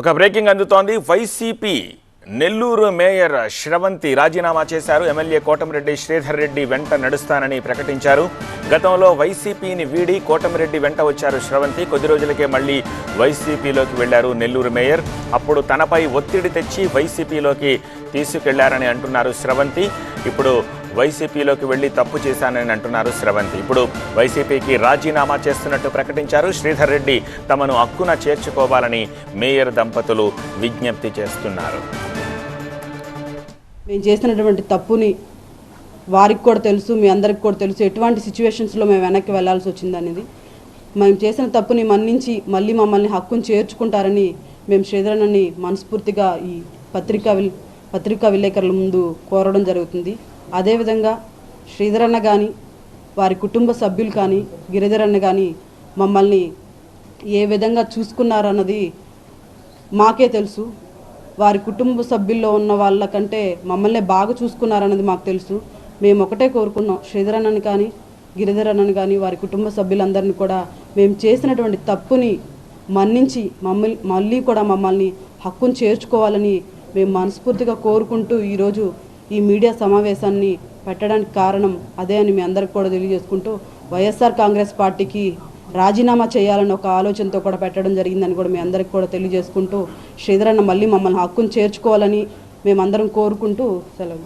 ఒక బ్రేకింగ్ అందుతోంది. YCP Nellore mayor Sravanthi రాజీనామా చేశారు. ఎమ్మెల్యే కోటమిరెడ్డి శ్రీధర్ రెడ్డి వెంట నడుస్తానని ప్రకటించారు. గతంలో వైసీపీని వీడి కోటమిరెడ్డి వెంట వచ్చారు శ్రవంతి. కొద్ది రోజులకే మళ్ళీ వైసీపీలోకి వెళ్ళారు నెల్లూరు మేయర్. అప్పుడు తనపై ఒత్తిడి తెచ్చి వైసీపీలోకి తీసుకెళ్ళారని అంటున్నారు శ్రవంతి. ఇప్పుడు వైసీపీలోకి వెళ్ళి తప్పు చేశానని అంటున్నారు శ్రవంతి ఇప్పుడు వైసీపీకి రాజీనామా చేస్తున్నట్టు ప్రకటించారు శ్రీధర్ రెడ్డి. తమను హక్కున చేర్చుకోవాలని మేయర్ దంపతులు విజ్ఞప్తి చేస్తున్నారు. మేము చేసినటువంటి తప్పుని వారికి కూడా తెలుసు మీ అందరికి కూడా తెలుసు. ఎటువంటి సిచ్యువేషన్స్లో మేము వెనక్కి వెళ్ళాల్సి వచ్చిందనేది. మేము చేసిన తప్పుని మన్నించి మళ్ళీ మమ్మల్ని హక్కును చేర్చుకుంటారని మేము శ్రీధరన్నని మనస్ఫూర్తిగా ఈ పత్రికా పత్రికా విలేకరుల ముందు కోరడం జరుగుతుంది. అదేవిధంగా శ్రీధరన్న కానీ వారి కుటుంబ సభ్యులు కానీ గిరిధరన్న కానీ మమ్మల్ని ఏ విధంగా చూసుకున్నారన్నది మాకే తెలుసు. వారి కుటుంబ సభ్యుల్లో ఉన్న వాళ్ళకంటే మమ్మల్ని బాగా చూసుకున్నారన్నది మాకు తెలుసు. మేము ఒకటే కోరుకున్నాం. శ్రీధరన్నని కానీ గిరిధరన్నని కానీ వారి కుటుంబ సభ్యులందరినీ కూడా మేము చేసినటువంటి తప్పుని మన్నించి మమ్మల్ని మళ్ళీ కూడా మమ్మల్ని హక్కును చేర్చుకోవాలని మేము మనస్ఫూర్తిగా కోరుకుంటూ ఈరోజు ఈ మీడియా సమావేశాన్ని పెట్టడానికి కారణం అదే అని మీ అందరికి కూడా తెలియజేసుకుంటూ వైఎస్ఆర్ కాంగ్రెస్ పార్టీకి రాజీనామా చేయాలని ఒక ఆలోచనతో కూడా పెట్టడం జరిగిందని కూడా మీ అందరికి కూడా తెలియజేసుకుంటూ శ్రీధరన్న మళ్ళీ మమ్మల్ని హక్కును చేర్చుకోవాలని మేమందరం కోరుకుంటూ సెలవు.